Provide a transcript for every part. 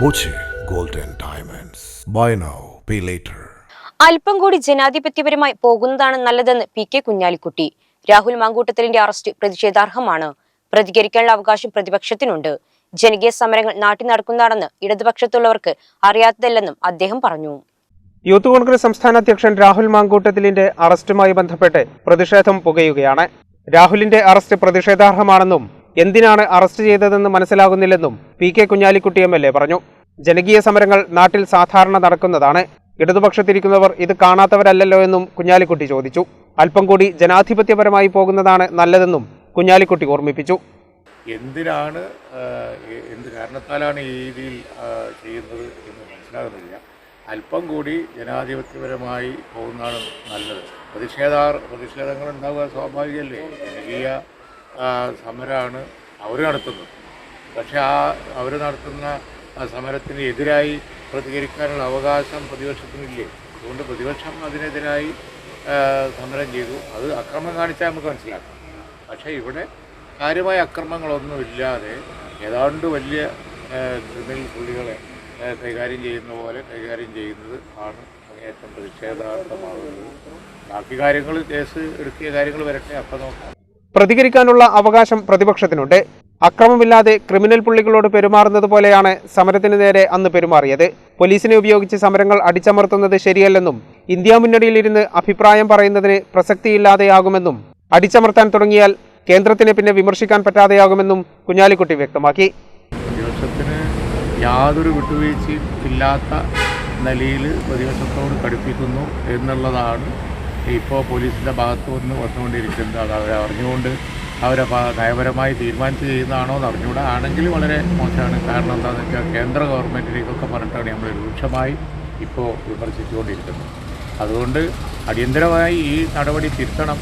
Boche golden diamonds buy now pay later അല്പം കൂടി ജനാധിപത്യപരമായി പോകുന്നതാണ് നല്ലതെന്ന് പി കെ കുഞ്ഞാലിക്കുട്ടി. രാഹുൽ മാങ്കൂട്ടത്തിലിന്റെ അറസ്റ്റ് പ്രതിഷേധാർഹമാണ്. പ്രതികരിക്കാനുള്ള അവകാശം പ്രതിപക്ഷത്തിനുണ്ട്. ജനകീയ സമരങ്ങൾ നാട്ടിൽ നടക്കുന്നതാണെന്ന് ഇടതുപക്ഷത്തുള്ളവർക്ക് അറിയാത്തതല്ലെന്നും അദ്ദേഹം പറഞ്ഞു. യൂത്ത് കോൺഗ്രസ് സംസ്ഥാന അധ്യക്ഷൻ രാഹുൽ മാങ്കൂട്ടത്തിലിന്റെ അറസ്റ്റുമായി ബന്ധപ്പെട്ട് പ്രതിഷേധം പുകയുകയാണ്. രാഹുലിന്റെ അറസ്റ്റ് പ്രതിഷേധാർഹമാണെന്നും എന്തിനാണ് അറസ്റ്റ് ചെയ്തതെന്ന് മനസ്സിലാകുന്നില്ലെന്നും P K Kunhalikutty M L A പറഞ്ഞു. ജനകീയ സമരങ്ങൾ നാട്ടിൽ സാധാരണ നടക്കുന്നതാണ്. ഇടതുപക്ഷത്തിരിക്കുന്നവർ ഇത് കാണാത്തവരല്ലല്ലോ എന്നും കുഞ്ഞാലിക്കുട്ടി ചോദിച്ചു. അല്പം കൂടി ജനാധിപത്യപരമായി പോകുന്നതാണ് നല്ലതെന്നും കുഞ്ഞാലിക്കുട്ടി ഓർമ്മിപ്പിച്ചു. എന്തിനാണ് എന്ത് കാരണത്താലാണ് ഈ രീതിയിൽ ചെയ്യുന്നത് എന്ന് മനസ്സിലാകുന്നില്ല. അല്പം കൂടി ജനാധിപത്യപരമായി പോകുന്നതാണ് നല്ലത്. പ്രതിഷേധാർ പ്രതിഷേധങ്ങൾ ഉണ്ടാവുക സ്വാഭാവികമല്ലേ? ജനകീയ സമരമാണ് അവർ നടത്തുന്നത്. പക്ഷേ ആ അവർ നടത്തുന്ന സമരത്തിന് എതിരായി പ്രതികരിക്കാനുള്ള അവകാശം പ്രതിപക്ഷത്തിനില്ലേ? അതുകൊണ്ട് പ്രതിപക്ഷം അതിനെതിരായി സമരം ചെയ്തു. അത് അക്രമം കാണിച്ചാൽ നമുക്ക് മനസ്സിലാക്കാം. പക്ഷേ ഇവിടെ കാര്യമായ അക്രമങ്ങളൊന്നുമില്ലാതെ ഏതാണ്ട് വലിയ ക്രിമിനൽ പുള്ളികളെ കൈകാര്യം ചെയ്യുന്ന പോലെ കൈകാര്യം ചെയ്യുന്നത് ആണ് അങ്ങേയറ്റം പ്രതിഷേധാർത്ഥമാകുന്നത് ബാക്കി കാര്യങ്ങൾ കേസ് എടുക്കിയ കാര്യങ്ങൾ വരട്ടെ. അപ്പം നോക്കാം. പ്രതികരിക്കാനുള്ള അവകാശം പ്രതിപക്ഷത്തിനുണ്ട്. അക്രമമില്ലാതെ ക്രിമിനൽ പുള്ളികളോട് പെരുമാറുന്നത് പോലെയാണ് സമരത്തിന് നേരെ അന്ന് പെരുമാറിയത്. പോലീസിനെ ഉപയോഗിച്ച് സമരങ്ങൾ അടിച്ചമർത്തുന്നത് ശരിയല്ലെന്നും ഇന്ത്യ മുന്നണിയിലിരുന്ന് അഭിപ്രായം പറയുന്നതിന് പ്രസക്തിയില്ലാതെയാകുമെന്നും അടിച്ചമർത്താൻ തുടങ്ങിയാൽ കേന്ദ്രത്തിനെ പിന്നെ വിമർശിക്കാൻ പറ്റാതെയാകുമെന്നും കുഞ്ഞാലിക്കുട്ടി വ്യക്തമാക്കി. പ്രതിപക്ഷത്തിന് യാതൊരു വിട്ടുവീഴ്ചയും ഇല്ലാത്ത നിലയിൽ പ്രതിപക്ഷത്തോട് കടുപ്പിക്കുന്നു എന്നുള്ളതാണ് ഇപ്പോൾ പോലീസിന്റെ ഭാഗത്തു നിന്ന് വന്നുകൊണ്ടിരിക്കുന്നത്. അത് അവരെ അറിഞ്ഞുകൊണ്ട് അവരെ നയപരമായി തീരുമാനിച്ച് ചെയ്യുന്നതാണോ എന്ന് അറിഞ്ഞുകൂടാ. ആണെങ്കിൽ വളരെ മോശമാണ്. കാരണം എന്താണെന്ന് വെച്ചാൽ കേന്ദ്ര ഗവൺമെന്റിലേക്കൊക്കെ പറഞ്ഞിട്ടാണ് നമ്മൾ രൂക്ഷമായി ഇപ്പോൾ വിമർശിച്ചുകൊണ്ടിരിക്കുന്നത്. അതുകൊണ്ട് അടിയന്തരമായി ഈ നടപടി തിരുത്തണം.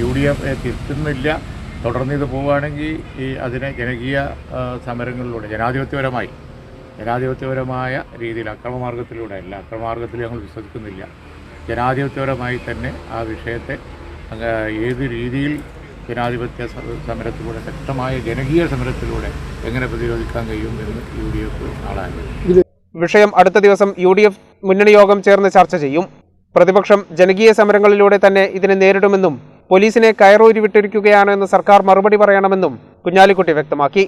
യു ഡി എഫ് തിരുത്തുന്നില്ല. തുടർന്ന് ഇത് പോവുകയാണെങ്കിൽ ഈ അതിനെ ജനകീയ സമരങ്ങളിലൂടെ ജനാധിപത്യപരമായി ജനാധിപത്യപരമായ രീതിയിൽ അക്രമമാർഗത്തിലൂടെ അല്ല അക്രമമാർഗത്തിൽ ഞങ്ങൾ വിശ്വസിക്കുന്നില്ല. ജനാധിപത്യപരമായി തന്നെ ആ വിഷയത്തെ ഏത് രീതിയിൽ ജനാധിപത്യ സമരത്തിലൂടെ ശക്തമായ ജനകീയ സമരത്തിലൂടെ എങ്ങനെ പ്രതിരോധിക്കാൻ കഴിയും എന്ന് യു ഡി എഫ് വിഷയം അടുത്ത ദിവസം യു ഡി എഫ് മുന്നണി യോഗം ചേർന്ന് ചർച്ച ചെയ്യും. പ്രതിപക്ഷം ജനകീയ സമരങ്ങളിലൂടെ തന്നെ ഇതിനെ നേരിടുമെന്നും പോലീസിനെ കയറൂരി വിട്ടിരിക്കുകയാണെന്ന് സർക്കാർ മറുപടി പറയണമെന്നും കുഞ്ഞാലിക്കുട്ടി വ്യക്തമാക്കി.